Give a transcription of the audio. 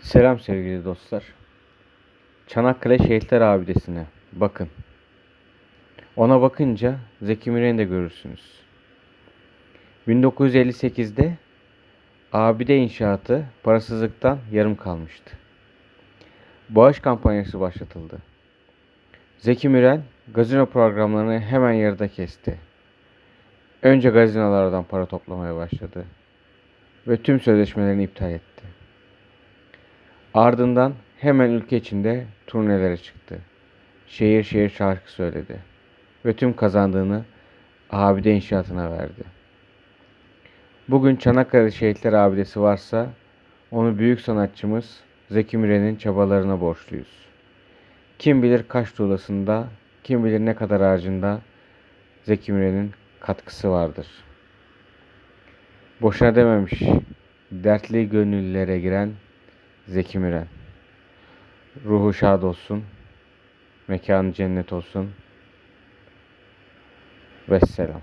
Selam sevgili dostlar. Çanakkale Şehitler Abidesi'ne bakın. Ona bakınca Zeki Müren'i de görürsünüz. 1958'de abide inşaatı parasızlıktan yarım kalmıştı. Bağış kampanyası başlatıldı. Zeki Müren gazino programlarını hemen yarıda kesti. Önce gazinolardan para toplamaya başladı ve tüm sözleşmelerini iptal etti. Ardından hemen ülke içinde turnelere çıktı. Şehir şehir şarkı söyledi ve tüm kazandığını abide inşaatına verdi. Bugün Çanakkale Şehitler Abidesi varsa onu büyük sanatçımız Zeki Müren'in çabalarına borçluyuz. Kim bilir kaç tuğlasında, kim bilir ne kadar ağacında Zeki Müren'in katkısı vardır. Boşuna dememiş, dertli gönüllere giren Zeki Müren. Ruhu şad olsun, mekanı cennet olsun. Vesselam.